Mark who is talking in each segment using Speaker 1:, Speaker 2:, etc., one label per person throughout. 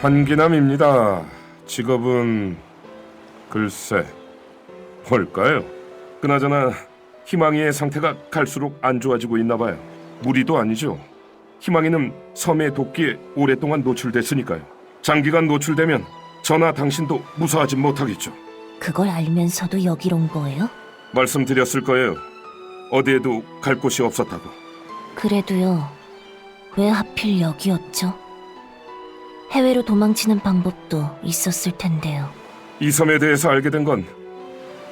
Speaker 1: 한기남입니다. 직업은 글쎄 뭘까요? 그나저나 희망이의 상태가 갈수록 안 좋아지고 있나 봐요. 무리도 아니죠. 희망이는 섬의 도끼에 오랫동안 노출됐으니까요. 장기간 노출되면 저나 당신도 무사하지 못하겠죠.
Speaker 2: 그걸 알면서도 여기로 온 거예요?
Speaker 1: 말씀드렸을 거예요. 어디에도 갈 곳이 없었다고.
Speaker 2: 그래도요. 왜 하필 여기였죠? 해외로 도망치는 방법도 있었을 텐데요.
Speaker 1: 이 섬에 대해서 알게 된 건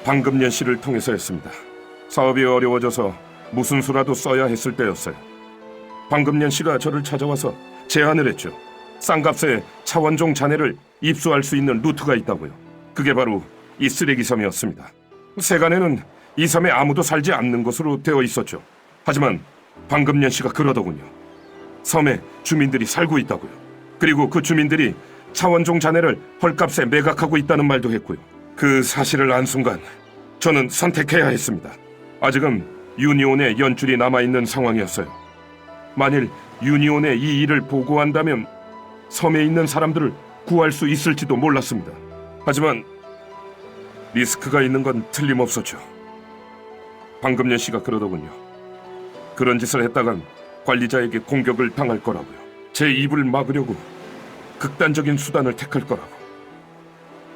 Speaker 1: 방금년 씨를 통해서였습니다. 사업이 어려워져서 무슨 수라도 써야 했을 때였어요. 방금년 씨가 저를 찾아와서 제안을 했죠. 쌍값에 차원종 자네를 입수할 수 있는 루트가 있다고요. 그게 바로 이 쓰레기 섬이었습니다. 세간에는 이 섬에 아무도 살지 않는 것으로 되어 있었죠. 하지만 방금년 씨가 그러더군요. 섬에 주민들이 살고 있다고요. 그리고 그 주민들이 차원종 자네를 헐값에 매각하고 있다는 말도 했고요. 그 사실을 안 순간 저는 선택해야 했습니다. 아직은 유니온의 연줄이 남아있는 상황이었어요. 만일 유니온에 이 일을 보고한다면 섬에 있는 사람들을 구할 수 있을지도 몰랐습니다. 하지만 리스크가 있는 건 틀림없었죠. 방금년 씨가 그러더군요. 그런 짓을 했다간 관리자에게 공격을 당할 거라고요. 제 입을 막으려고 극단적인 수단을 택할 거라고.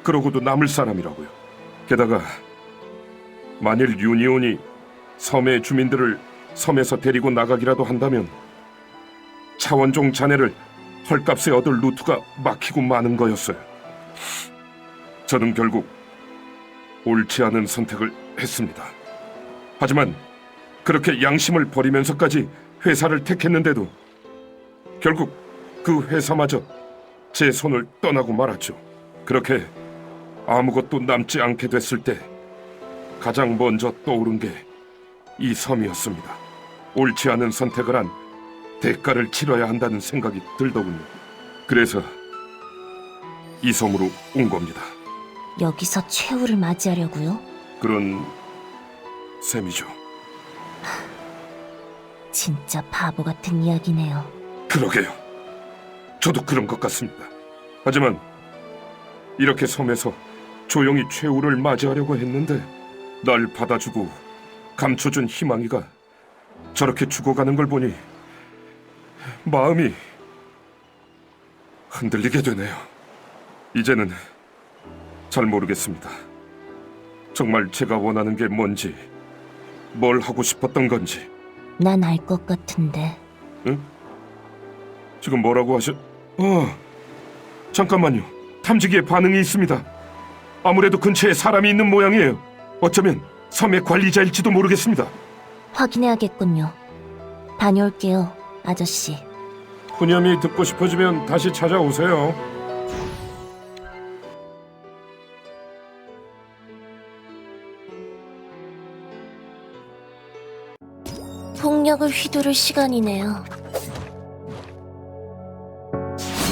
Speaker 1: 그러고도 남을 사람이라고요. 게다가 만일 유니온이 섬의 주민들을 섬에서 데리고 나가기라도 한다면 차원종 자네를 헐값에 얻을 루트가 막히고 마는 거였어요. 저는 결국 옳지 않은 선택을 했습니다. 하지만 그렇게 양심을 버리면서까지 회사를 택했는데도 결국 그 회사마저 제 손을 떠나고 말았죠. 그렇게 아무것도 남지 않게 됐을 때 가장 먼저 떠오른 게 이 섬이었습니다. 옳지 않은 선택을 한 대가를 치러야 한다는 생각이 들더군요. 그래서 이 섬으로 온 겁니다.
Speaker 2: 여기서 최후를 맞이하려고요?
Speaker 1: 그런 셈이죠.
Speaker 2: 진짜 바보 같은 이야기네요.
Speaker 1: 그러게요. 저도 그런 것 같습니다. 하지만 이렇게 섬에서 조용히 최후를 맞이하려고 했는데 날 받아주고 감춰준 희망이가 저렇게 죽어가는 걸 보니 마음이 흔들리게 되네요. 이제는 잘 모르겠습니다. 정말 제가 원하는 게 뭔지, 뭘 하고 싶었던 건지.
Speaker 2: 난 알 것 같은데.
Speaker 1: 지금 뭐라고 하셨... 어... 잠깐만요. 탐지기에 반응이 있습니다. 아무래도 근처에 사람이 있는 모양이에요. 어쩌면 섬의 관리자일지도 모르겠습니다.
Speaker 2: 확인해야겠군요. 다녀올게요, 아저씨.
Speaker 1: 푸념이 듣고 싶어지면 다시 찾아오세요.
Speaker 2: 폭력을 휘두를 시간이네요.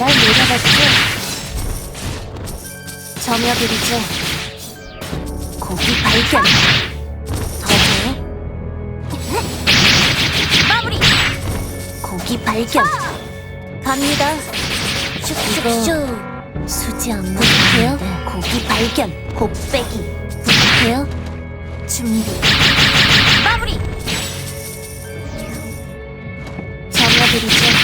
Speaker 2: 날 내려봤죠? 점여드리죠. 고기 발견. 더줘요? 마무리. 고기 발견. 갑니다. 슉슉슉. 수지 안 부탁해요? 고기 발견. 곱빼기. 부탁해요? 준비. 마무리. 점여드리죠.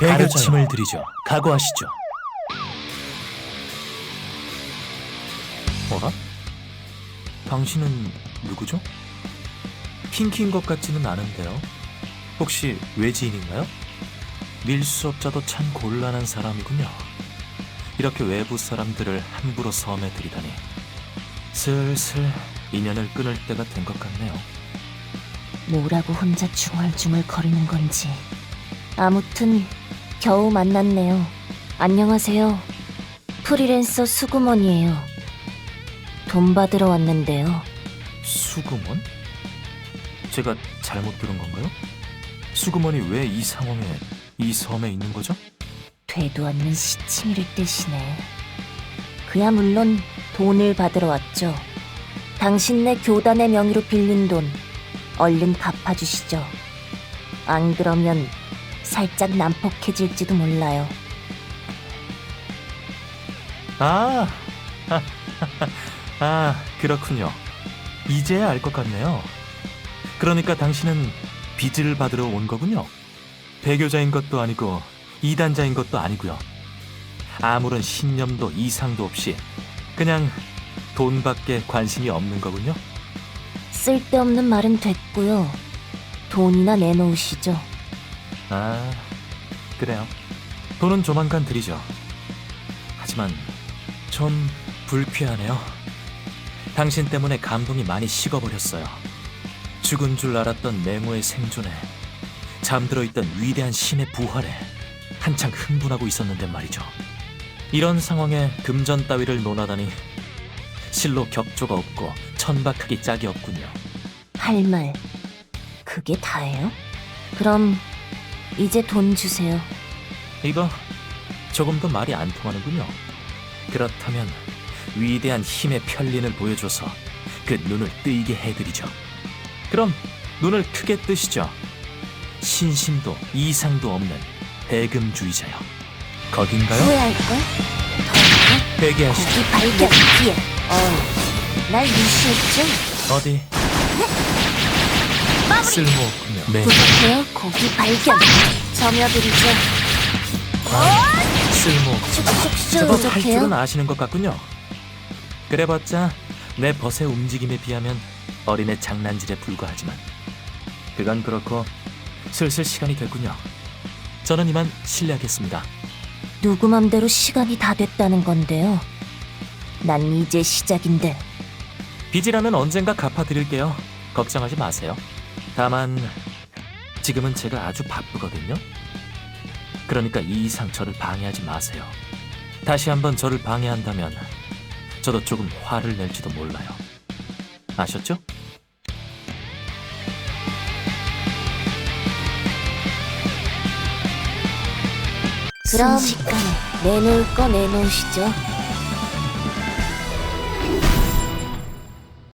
Speaker 3: 배교침을 드리죠. 각오하시죠. 뭐라? 당신은 누구죠? 핑키인 것 같지는 않은데요. 혹시 외지인인가요? 밀수업자도 참 곤란한 사람이군요. 이렇게 외부 사람들을 함부로 섬에 들이다니. 슬슬 인연을 끊을 때가 된 것 같네요.
Speaker 2: 뭐라고 혼자 중얼중얼 거리는 건지. 아무튼 겨우 만났네요. 안녕하세요. 프리랜서 수구먼이에요. 돈 받으러 왔는데요.
Speaker 3: 수구먼? 제가 잘못 들은 건가요? 수구먼이 왜 이 상황에 이 섬에 있는 거죠?
Speaker 2: 되도 않는 시치미를 떼시네. 그야 물론 돈을 받으러 왔죠. 당신네 교단의 명의로 빌린 돈 얼른 갚아주시죠. 안 그러면 살짝 난폭해질지도 몰라요.
Speaker 3: 아, 아, 그렇군요. 이제야 알 것 같네요. 그러니까 당신은 빚을 받으러 온 거군요. 배교자인 것도 아니고 이단자인 것도 아니고요. 아무런 신념도 이상도 없이 그냥 돈밖에 관심이 없는 거군요.
Speaker 2: 쓸데없는 말은 됐고요. 돈이나 내놓으시죠.
Speaker 3: 아, 그래요. 돈은 조만간 드리죠. 하지만 좀 불쾌하네요. 당신 때문에 감동이 많이 식어버렸어요. 죽은 줄 알았던 맹호의 생존에 잠들어 있던 위대한 신의 부활에 한창 흥분하고 있었는데 말이죠. 이런 상황에 금전 따위를 논하다니 실로 격조가 없고 천박하기 짝이 없군요.
Speaker 2: 할 말. 그게 다예요? 그럼 이제 돈 주세요.
Speaker 3: 이거 조금 더 말이 안 통하는군요. 그렇다면 위대한 힘의 편린을 보여줘서 그 눈을 뜨이게 해드리죠. 그럼 눈을 크게 뜨시죠. 신심도 이상도 없는 대금주의자요. 거긴가요?
Speaker 2: 후회할걸? 더
Speaker 3: 회개하시죠.
Speaker 2: 고기 발견 뒤에. 어, 날 무시했죠?
Speaker 3: 어디? 쓸모없군요. 네,
Speaker 2: 부족해요? 고기 발견. 점여드리죠.
Speaker 3: 쓸모없죠.
Speaker 2: 슉슉슉.
Speaker 3: 저도 할
Speaker 2: 부족해요?
Speaker 3: 줄은 아시는 것 같군요. 그래봤자 내 벗의 움직임에 비하면 어린애 장난질에 불과하지만 그건 그렇고 슬슬 시간이 됐군요. 저는 이만 실례하겠습니다.
Speaker 2: 누구 맘대로 시간이 다 됐다는 건데요. 난 이제 시작인데.
Speaker 3: 빚이라면 언젠가 갚아드릴게요. 걱정하지 마세요. 다만 지금은 제가 아주 바쁘거든요. 그러니까 이 이상 저를 방해하지 마세요. 다시 한번 저를 방해한다면 저도 조금 화를 낼지도 몰라요. 아셨죠?
Speaker 2: 그럼 내놓을 거 내놓으시죠.